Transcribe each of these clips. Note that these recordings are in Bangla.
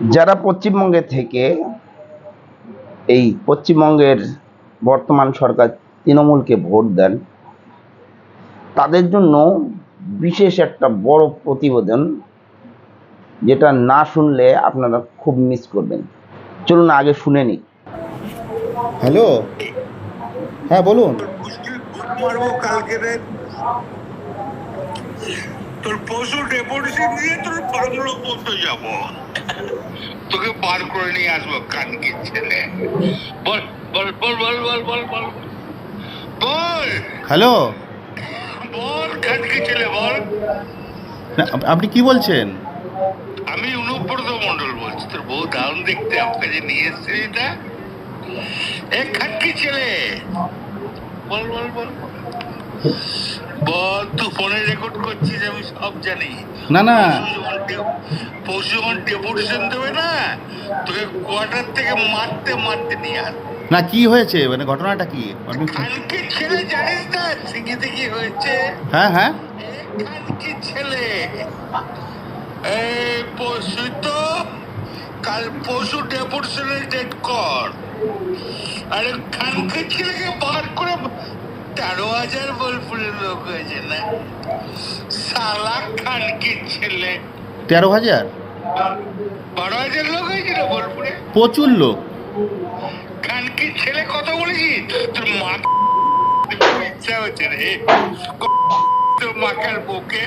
যারা পশ্চিমবঙ্গে থেকে এই পশ্চিমবঙ্গের বর্তমান সরকার তৃণমূলকে ভোট দেন তাদের জন্য বিশেষ একটা বড় প্রতিবেদন যেটা না শুনলে আপনারা খুব মিস করবেন। চলুন আগে শুনে নিই। হ্যালো হ্যাঁ বলুন। কালকে তোর পশু ডেপুটেশন দিয়ে তোর বাংলো পর্যন্ত যাব। তোকে বার করে নিয়ে আসব কানকি ছেলে। বল বল বল বল বল বল বল। বল। হ্যালো? বল কানকি ছেলে বল। আপনি কি বলছেন? আমি অনুব্রত মন্ডল বলছি তোর বউ দারুণ দেখতে আপনাকে নিয়ে এসছে এটা। এ খাটকি ছেলে। বল বল বল। বল তুই ফোনে রেকর্ড করছিস আমি সব জানি। না না। পশু যখন ডেপুটেশন দেবে না তোকে কোয়ার্টার থেকে মারতে মারতে নিয়ে আস না কি হয়েছে? মানে ঘটনাটা কি? আপনি ছেলে জানিস না? সিঙ্গিতে কি হয়েছে। হ্যাঁ হ্যাঁ। খানকি ছেলে। এই পশু তো কাল পশু ডেপুটেশনের ডেট কর। আরে খানকি ছেলেকে বার করে তেরো হাজার বোলপুরের লোক হয়েছে না? সালা খানকি ছেলে। তেরো হাজার? বারো হাজার লোক হয়েছিল বোলপুরে? প্রচুর লোক। খানকি ছেলে কথা বলেছিস তোর মা ইচ্ছা হচ্ছে রে। তোর মাকার বুকে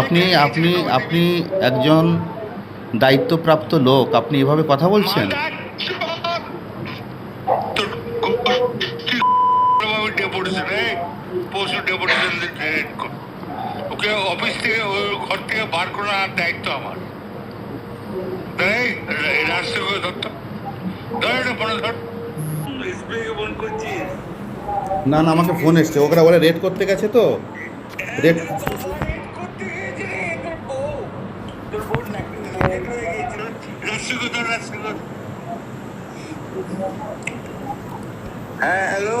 আপনি আপনি আপনি একজন দায়িত্বপ্রাপ্ত লোক। আপনি এভাবে কথা বলছেন? ডেপুটেশনে পশু ডেপুটেশনদের ট্রেন ওকে অফিস থেকে ওই ঘর থেকে বার করার দায়িত্ব আমার। তাই রাষ্ট্রকে ধরত ধর এটা ফোনে ধর। ফোন করছিস? না না আমাকে ফোন এসছে। ওরা বলে রেড করতে গেছে তো। রেড হ্যাঁ হ্যালো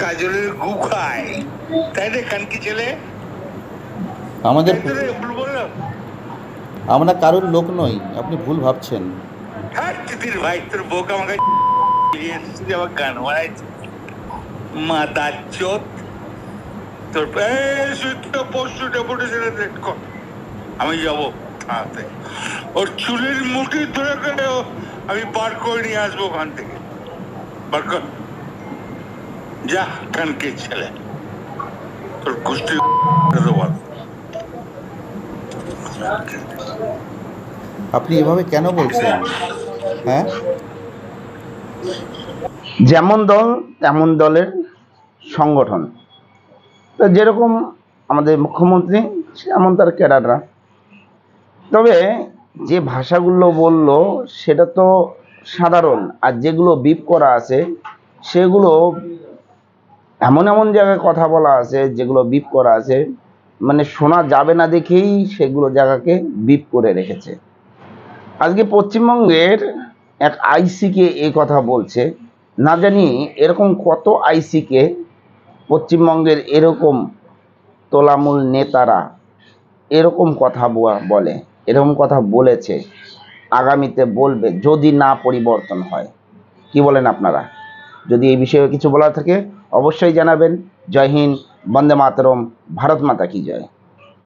কাজলের গু খায়। তাই রে খানকি ছেলে? আমাদের আমরা কারোর লোক নই আপনি ভুল ভাবছেন। ভাই তোর বউকে আমাকে আমার গান চোত। তোর পরশু ডেপুটেশনে আমি যাব থানাতে। ওর চুলের মুঠি ধরে আমি বার করে নিয়ে আসব ওখান থেকে। বার কর যা কানকে ছেলে। তোর বল আপনি এভাবে কেন বলছেন? হ্যাঁ? যেমন দল তেমন দলের সংগঠন। তো যেরকম আমাদের মুখ্যমন্ত্রী তেমন তার ক্যাডাররা। তবে যে ভাষাগুলো বলল সেটা তো সাধারণ। আর যেগুলো বিপ করা আছে সেগুলো এমন এমন জায়গায় কথা বলা আছে, যেগুলো বিপ করা আছে মানে শোনা যাবে না দেখেই সেগুলো জায়গাকে বিপ করে রেখেছে। আজকে পশ্চিমবঙ্গের এক আইসিকে এই কথা বলছে, না জানি এরকম কত আইসিকে পশ্চিমবঙ্গের এরকম তোলামূল নেতারা এরকম কথা বলে, এরকম কথা বলেছে, আগামীতে বলবে, যদি না পরিবর্তন হয়। কি বলেন আপনারা? যদি এই বিষয়ে কিছু বলার থাকে অবশ্যই জানাবেন। জয় হিন্দ বন্দে মাতরম ভারত মাতা কি জয়।